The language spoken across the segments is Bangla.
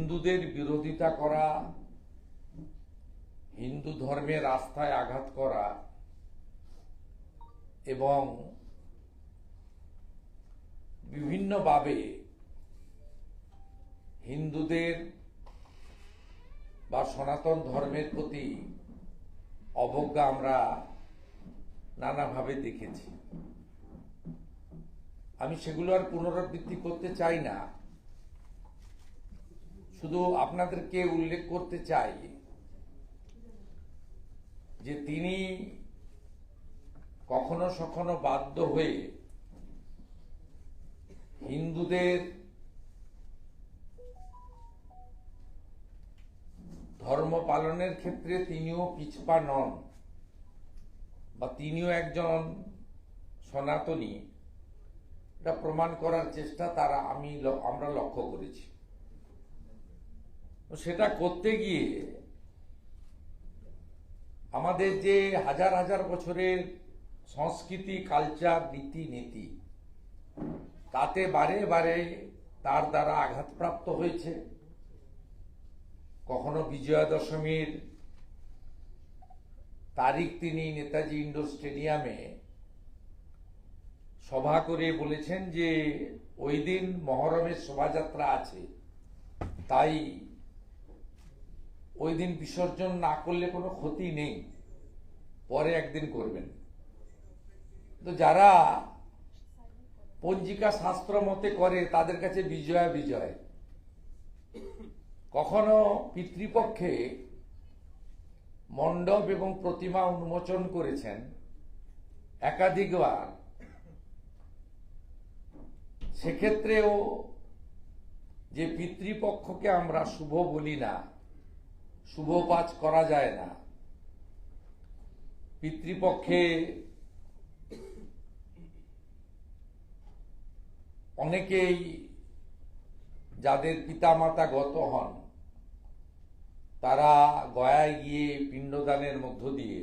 হিন্দুদের বিরোধিতা করা, হিন্দু ধর্মের আস্থায় আঘাত করা এবং বিভিন্নভাবে হিন্দুদের বা সনাতন ধর্মের প্রতি অবজ্ঞা আমরা নানাভাবে দেখেছি। আমি সেগুলো আর পুনরাবৃত্তি করতে চাই না। শুধু আপনাদেরকে উল্লেখ করতে চাই যে তিনি কখনো সখনো বাধ্য হয়ে হিন্দুদের ধর্ম পালনের ক্ষেত্রে তিনিও পিছপা নন বা তিনিও একজন সনাতনী। এটা প্রমাণ করার চেষ্টা তারা আমি আমরা লক্ষ্য করেছি। সেটা করতে গিয়ে আমাদের যে হাজার হাজার বছরের সংস্কৃতি কালচার রীতি, নীতি, তাতে বারে বারে তার দ্বারা আঘাতপ্রাপ্ত হয়েছে। কখনো বিজয়া দশমীর তারিখ তিনি নেতাজি ইন্ডোর স্টেডিয়ামে সভা করে বলেছেন যে ওই দিন মহরমের শোভাযাত্রা আছে, তাই ওই দিন বিসর্জন না করলে কোনো ক্ষতি নেই। পরে একদিন করবেন। তো যারা পঞ্জিকা শাস্ত্র মতে করে, তাদের কাছে বিজয়া বিজয়। কখনো পিতৃপক্ষে মণ্ডপ এবং প্রতিমা উন্মোচন করেছেন, একাধিকবার। সেক্ষেত্রেও যে পিতৃপক্ষকে আমরা শুভ বলি না শুভ কাজ করা যায় না। পিতৃপক্ষে অনেকেই যাদের পিতামাতা গত হন, তারা গয়ায় গিয়ে পিণ্ডদানের মধ্য দিয়ে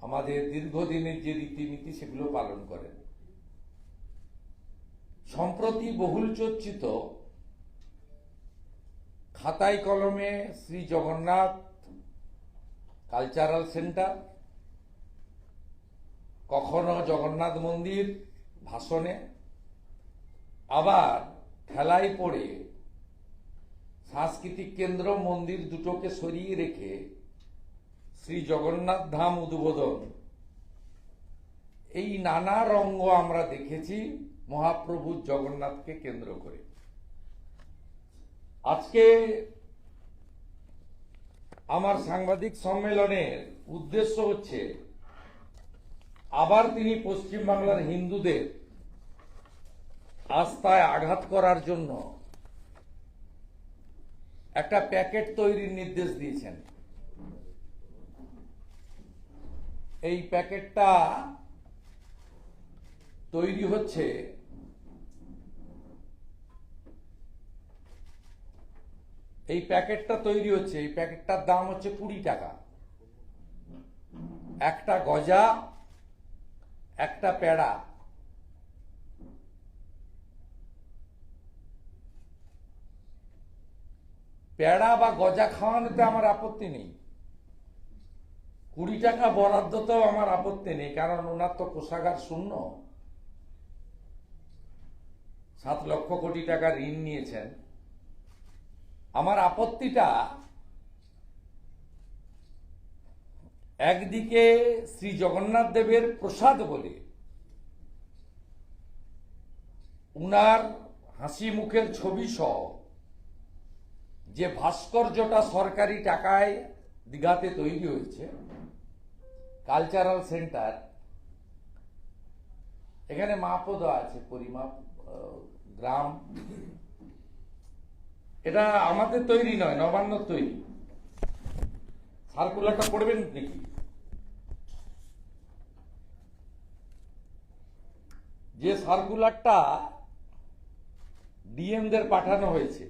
আমাদের দীর্ঘদিনের যে রীতিনীতি সেগুলো পালন করেন। সম্প্রতি বহুল চর্চিত খাতায় কলমে শ্রী জগন্নাথ কালচারাল সেন্টার, কখনো জগন্নাথ মন্দির ভাষণে, আবার ঠেলায় পড়ে সাংস্কৃতিক কেন্দ্র মন্দির দুটোকে সরিয়ে রেখে শ্রী জগন্নাথ ধাম উদ্বোধন। এই নানা রঙ্গ আমরা দেখেছি মহাপ্রভু জগন্নাথকে কেন্দ্র করে। আজকে আমার সাংবাদিক সম্মেলনের উদ্দেশ্য হচ্ছে, আবার তিনি পশ্চিমবাংলার হিন্দুদের আস্থায় আঘাত করার জন্য একটা প্যাকেট তৈরির নির্দেশ দিয়েছেন। এই প্যাকেটটা তৈরি হচ্ছে এই প্যাকেটটা তৈরি হচ্ছে, এই প্যাকেটটার দাম হচ্ছে কুড়ি টাকা। একটা গজা, একটা পেড়া। পেড়া বা গজা খাওয়ানোতে আমার আপত্তি নেই। কুড়ি টাকা বরাদ্দতেও আমার আপত্তি নেই, কারণ ওনার তো কোষাগার শূন্য। সাত লক্ষ কোটি টাকা ঋণ নিয়েছেন। আমার আপত্তিটা একদিকে শ্রী জগন্নাথ দেবের প্রসাদ বলে, উনার হাসি মুখের ছবি সহ যে ভাস্কর্যটা সরকারি টাকায় দিঘাতে তৈরি হয়েছে, কালচারাল সেন্টার, এখানে মাপও দেওয়া আছে, পরিমাপ গ্রাম এটা আমাদের তৈরি নয়, নবান্ন তৈরি। সার্কুলারটা পড়বেন নাকি? যে সার্কুলারটা ডিএমদের পাঠানো হয়েছে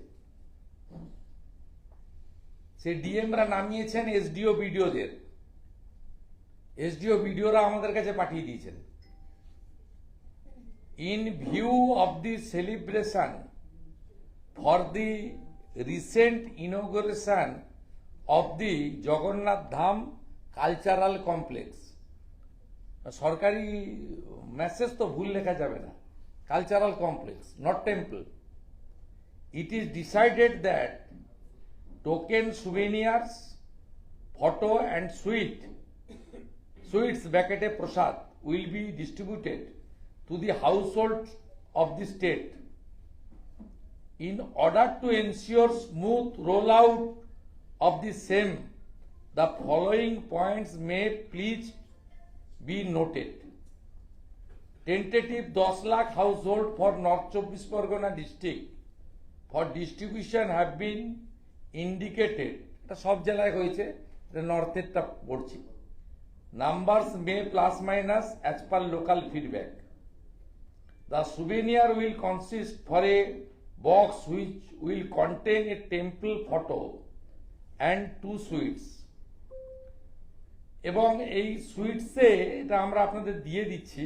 সেই ডিএমরা নামিয়েছেন এসডিও বিডিওদের। এসডিও বিডিওরা আমাদের কাছে পাঠিয়ে দিয়েছেন। In view of the celebration for the recent inauguration of the Jagannath Dham cultural complex সরকারি মেসেজ তো ভুল লেখা যাবে না। Cultural complex not temple it is decided that token souvenirs photo and sweet sweets ব্যাকেটে prasad will be distributed to the house hold of of the In order to ensure smooth rollout of the same, the following points may please be noted. Tentative 10 lakh household for North Chobbish Pargana district for distribution have been indicated এটা সব জেলায় হয়েছে নর্থেরটা পড়ছি numbers may plus minus as per local feedback the souvenir will consist for a box which will contain a temple photo and two sweets এবং এই সুইটসে এটা আমরা আপনাদের দিয়ে দিচ্ছি।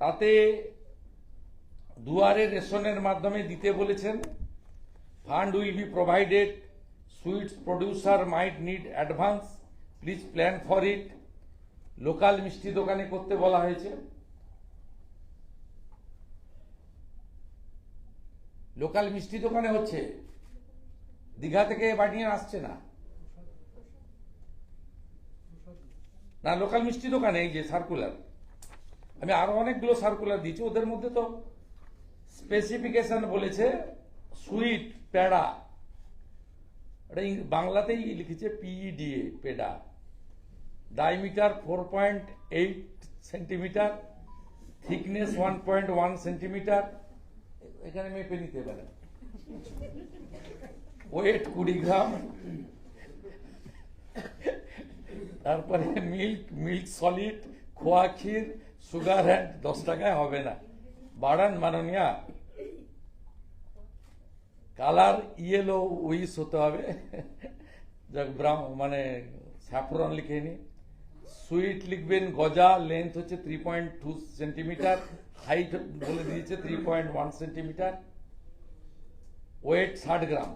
তাতে দুয়ারে রেশনের মাধ্যমে দিতে বলেছেন। Fund will be provided. Sweets producer might need advance please plan for it local মিষ্টি দোকানে করতে বলা হয়েছে। লোকাল মিষ্টি দোকানে হচ্ছে। দীঘা থেকে বানিয়ে আসছে না। না, লোকাল মিষ্টি দোকানে এই যে সার্কুলার আমি আরও অনেকগুলো সার্কুলার দিয়েছি। ওদের মধ্যে তো স্পেসিফিকেশন বলেছে সুইট পেড়া। এটা বাংলাতেই লিখেছে P E D A peda. Diameter four point eight centimetre thickness one point one centimetre এখানে মেপে নিতে পারেন। ওয়েট কুড়ি গ্রাম। তারপরে মিল্ক মিল্ক সলিড, খোয়া ক্ষীর, সুগার হ্যান্ড দশ টাকায় হবে না। বাড়ান মাননীয়া। কালার ইয়েলো উইস হতে হবে। মানে স্যাফরন লিখে নি। সুইট লিখবেন, গজা, লেন্থ হচ্ছে three point two centimetre height বলে দিয়েছে three point one centimetre weight ষাট গ্রাম।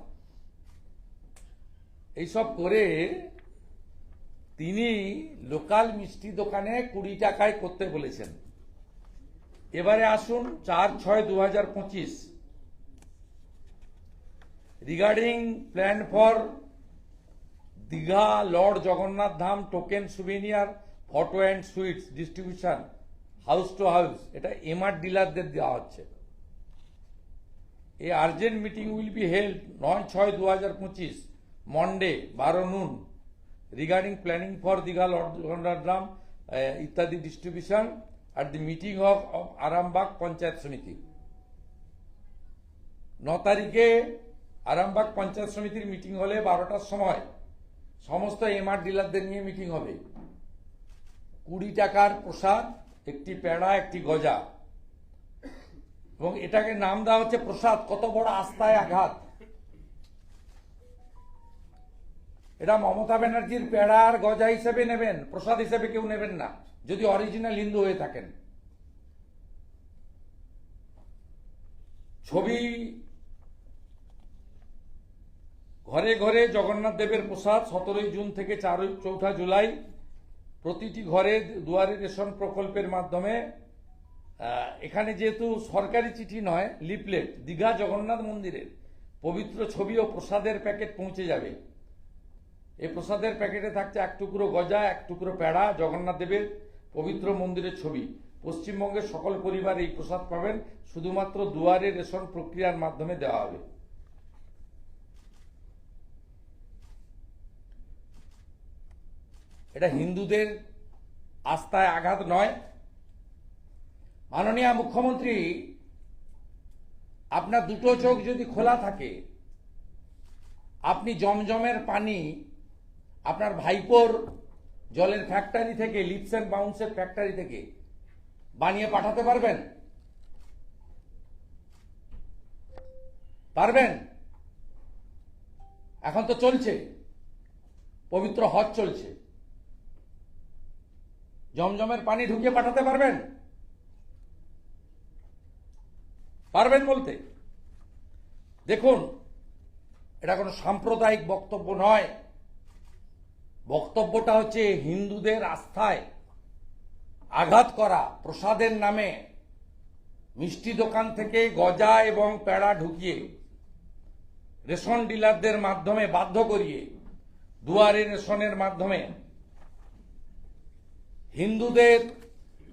এইসব করে তিনি লোকাল মিষ্টি দোকানে কুড়ি টাকায় করতে বলেছেন। এবারে আসুন চার ছয় দু হাজার পঁচিশ। Regarding plan for Digha lord Jagannath Dham token souvenir photo and sweets distribution house to house এটা এমআর ডিলারদের দেওয়া হচ্ছে। এই urgent meeting will be held নয় ছয় দু হাজার পঁচিশ মন্ডে বারো noon. Regarding planning for Digha ah, ইত্যাদি distribution at the meeting of Arambagh Panchayat Samiti. ন তারিখে আরামবাগ পঞ্চায়েত সমিতির মিটিং হলে বারোটার সময় সমস্ত এমআর ডিলারদের নিয়ে মিটিং হবে। কুড়ি টাকার প্রসাদ একটি পেড়া, একটি গজা। এবং এটাকে নাম দেওয়া হচ্ছে প্রসাদ। কত বড় আস্থায় আঘাত। এটা মমতা ব্যানার্জির পেড়ার গজা হিসেবে নেবেন। প্রসাদ হিসেবে কেউ নেবেন না। যদি অরিজিনাল হিন্দু হয়ে থাকেন। ছবি ঘরে ঘরে জগন্নাথ দেবের প্রসাদ সতেরোই জুন থেকে চারই, চৌঠা জুলাই। প্রতিটি ঘরে দুয়ারে রেশন প্রকল্পের মাধ্যমে এখানে যেহেতু সরকারি চিঠি নয় লিপলেট দীঘা জগন্নাথ মন্দিরের পবিত্র ছবি ও প্রসাদের প্যাকেট পৌঁছে যাবে। এই প্রসাদের প্যাকেটে থাকছে এক টুকরো গজা, এক টুকরো প্যাড়া, জগন্নাথ দেবের পবিত্র মন্দিরের ছবি। পশ্চিমবঙ্গের সকল পরিবার এই প্রসাদ পাবেন, শুধুমাত্র দুয়ারে রেশন প্রক্রিয়ার মাধ্যমে দেওয়া হবে। এটা হিন্দুদের আস্থায় আঘাত নয়। মাননীয় মুখ্যমন্ত্রী, আপনার দুটো চোখ যদি খোলা থাকে, আপনি জমজমের পানি আপনার ভাইপোর জলের ফ্যাক্টরি থেকে লিপস অ্যান্ড বাউন্সের ফ্যাক্টরি থেকে বানিয়ে পাঠাতে পারবেন? পারবেন? এখন তো চলছে, পবিত্র হজ চলছে। জমজমের পানি ঢুকিয়ে পাঠাতে পারবেন? পারবেন বলতে? দেখুন, এটা কোনো সাম্প্রদায়িক বক্তব্য নয়। বক্তব্যটা হচ্ছে হিন্দুদের আস্থায় আঘাত করা, প্রসাদের নামে মিষ্টি দোকান থেকে গজা এবং প্যাড়া ঢুকিয়ে, রেশন ডিলারদের মাধ্যমে বাধ্য করিয়ে, দুয়ারে রেশনের মাধ্যমে হিন্দুদের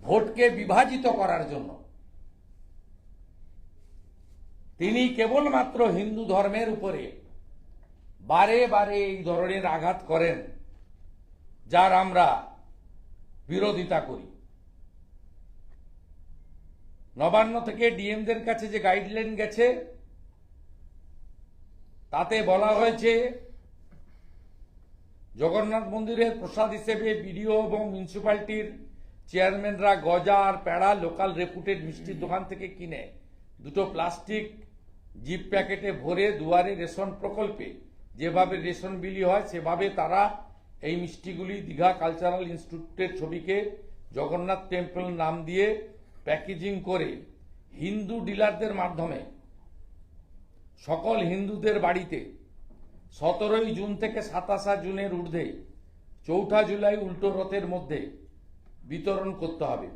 ভোটকে বিভাজিত করার জন্য। তিনি কেবলমাত্র হিন্দু ধর্মের উপরে বারে বারে এই ধরনের আঘাত করেন, যার আমরা বিরোধিতা করি। নবান্ন থেকে ডিএমদের কাছে যে গাইডলাইন গেছে, তাতে বলা হয়েছে জগন্নাথ মন্দিরের প্রসাদ হিসেবে বিডিও এবং মিউনিসিপ্যালিটির চেয়ারম্যানরা গজা আর প্যাড়া লোকাল রেপুটেড মিষ্টির দোকান থেকে কিনে দুটো প্লাস্টিক জিপ প্যাকেটে ভরে দুয়ারে রেশন প্রকল্পে যেভাবে রেশন বিলি হয়, সেভাবে তারা এই মিষ্টিগুলি দীঘা কালচারাল ইনস্টিটিউটের ছবিকে জগন্নাথ টেম্পল নাম দিয়ে প্যাকেজিং করে হিন্দু ডিলারদের মাধ্যমে সকল হিন্দুদের বাড়িতে সতেরোই জুন থেকে সাতাশা জুনের ঊর্ধ্বে চৌঠা জুলাই উল্টো রথের মধ্যে বিতরণ করতে হবে।